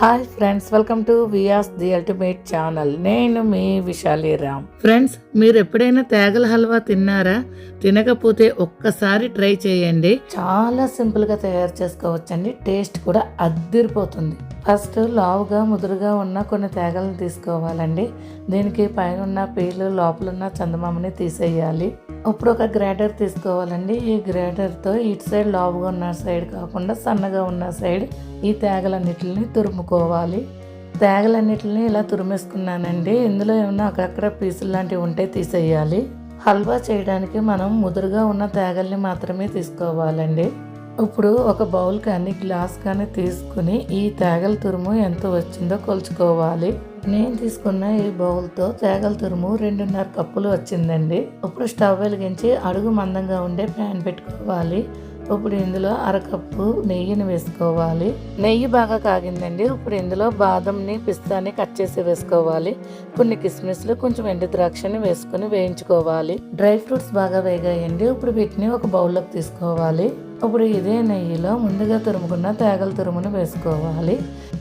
Hi friends welcome to వియాస్ the ultimate channel నేను మీ విశాలి రామ్. ఫ్రెండ్స్ మీరు ఎప్పుడైనా తేగల హల్వా తిన్నారా? తినకపోతే ఒక్కసారి ట్రై చేయండి. చాలా సింపుల్గా తయారు చేసుకోవచ్చండి. టేస్ట్ కూడా అద్దిరిపోతుంది. ఫస్ట్ లావుగా ముదురుగా ఉన్న కొన్ని తేగలను తీసుకోవాలండి. దీనికి పైన ఉన్న పీలు లోపల ఉన్న చందమామని తీసేయాలి. ఇప్పుడు ఒక గ్రేటర్ తీసుకోవాలండి. ఈ గ్రేటర్తో ఇటు సైడ్ లావుగా ఉన్న సైడ్ కాకుండా సన్నగా ఉన్న సైడ్ ఈ తేగలన్నిటిని తురుముకోవాలి. తేగలన్నిటిని ఇలా తురిమేసుకున్నానండి. ఇందులో ఏమైనా అక్కడక్కడ పీసులు లాంటివి ఉంటే తీసేయాలి. హల్వా చేయడానికి మనం ముదురుగా ఉన్న తేగల్ని మాత్రమే తీసుకోవాలండి. ఇప్పుడు ఒక బౌల్ కానీ గ్లాస్ కానీ తీసుకుని ఈ తేగల తురుము ఎంత వచ్చిందో కొలుచుకోవాలి. నేను తీసుకున్న ఈ బౌల్తో తేగల తురుము రెండున్నర కప్పులు వచ్చిందండి. ఇప్పుడు స్టవ్ వెలిగించి అడుగు మందంగా ఉండే ప్యాన్ పెట్టుకోవాలి. ఇప్పుడు ఇందులో అరకప్పు నెయ్యిని వేసుకోవాలి. నెయ్యి బాగా కాగిందండి. ఇప్పుడు ఇందులో బాదంని పిస్తాని కట్ చేసి వేసుకోవాలి. కొన్ని కిస్మిస్లు కొంచెం ఎండు ద్రాక్షని వేసుకొని వేయించుకోవాలి. డ్రై ఫ్రూట్స్ బాగా వేగాయండి. ఇప్పుడు వీటిని ఒక బౌల్లోకి తీసుకోవాలి. ఇప్పుడు ఇదే నెయ్యిలో ముందుగా తురుముకున్న తేగల తురుమును వేసుకోవాలి.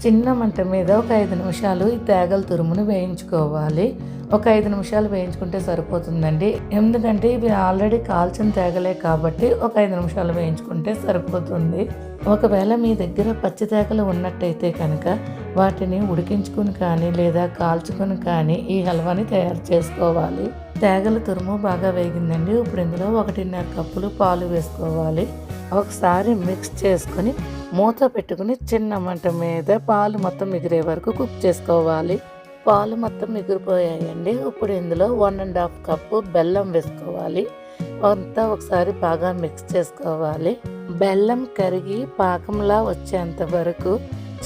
చిన్న మంట మీద ఒక ఐదు నిమిషాలు ఈ తేగల తురుమును వేయించుకోవాలి. ఒక ఐదు నిమిషాలు వేయించుకుంటే సరిపోతుందండి. ఎందుకంటే ఇవి ఆల్రెడీ కాల్చిన తేగలే కాబట్టి ఒక ఐదు నిమిషాలు వేయించుకుంటే సరిపోతుంది. ఒకవేళ మీ దగ్గర పచ్చి తేగలు ఉన్నట్టయితే కనుక వాటిని ఉడికించుకుని కానీ లేదా కాల్చుకుని కానీ ఈ హల్వాని తయారు చేసుకోవాలి. తేగల తురుము బాగా వేగిందండి. ఇప్పుడు ఇందులో ఒకటిన్నర కప్పులు పాలు వేసుకోవాలి. ఒకసారి మిక్స్ చేసుకొని మూత పెట్టుకుని చిన్న మంట మీద పాలు మొత్తం ఎగిరే వరకు కుక్ చేసుకోవాలి. పాలు మొత్తం ఎగిరిపోయాయండి ఇప్పుడు ఇందులో వన్ అండ్ హాఫ్ కప్పు బెల్లం వేసుకోవాలి. అంతా ఒకసారి బాగా మిక్స్ చేసుకోవాలి. బెల్లం కరిగి పాకంలా వచ్చేంత వరకు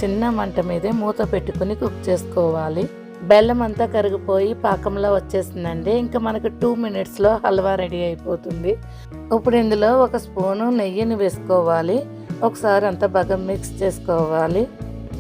చిన్న మంట మీదే మూత పెట్టుకుని కుక్ చేసుకోవాలి. బెల్లం అంతా కరిగిపోయి పాకంలో వచ్చేసిందండి. ఇంకా మనకు టూ మినిట్స్లో హల్వా రెడీ అయిపోతుంది. ఇప్పుడు ఇందులో ఒక స్పూను నెయ్యిని వేసుకోవాలి. ఒకసారి అంతా బాగా మిక్స్ చేసుకోవాలి.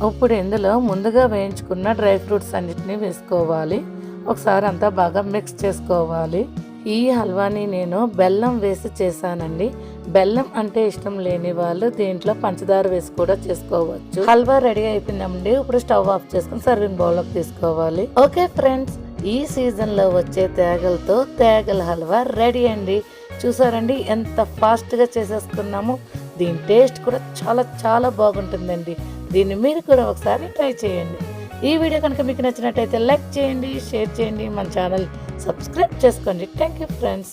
ఇప్పుడు ఇందులో ముందుగా వేయించుకున్న డ్రై ఫ్రూట్స్ అన్నిటిని వేసుకోవాలి. ఒకసారి అంతా బాగా మిక్స్ చేసుకోవాలి. ఈ హల్వాని నేను బెల్లం వేసి చేశానండి. బెల్లం అంటే ఇష్టం లేని వాళ్ళు దీంట్లో పంచదార వేసి కూడా చేసుకోవచ్చు. హల్వా రెడీ అయిపోయిందండి. ఇప్పుడు స్టవ్ ఆఫ్ చేసుకుని సర్వింగ్ బౌల్లోకి తీసుకోవాలి. ఓకే ఫ్రెండ్స్ ఈ సీజన్లో వచ్చే తేగలతో తేగల హల్వా రెడీ అండి. చూసారండి ఎంత ఫాస్ట్గా చేసేసుకున్నాము. దీని టేస్ట్ కూడా చాలా చాలా బాగుంటుందండి. దీన్ని మీరు కూడా ఒకసారి ట్రై చేయండి. ఈ వీడియో కనుక మీకు నచ్చినట్టయితే లైక్ చేయండి షేర్ చేయండి మన ఛానల్ సబ్స్క్రైబ్ చేసుకోండి. Thank you friends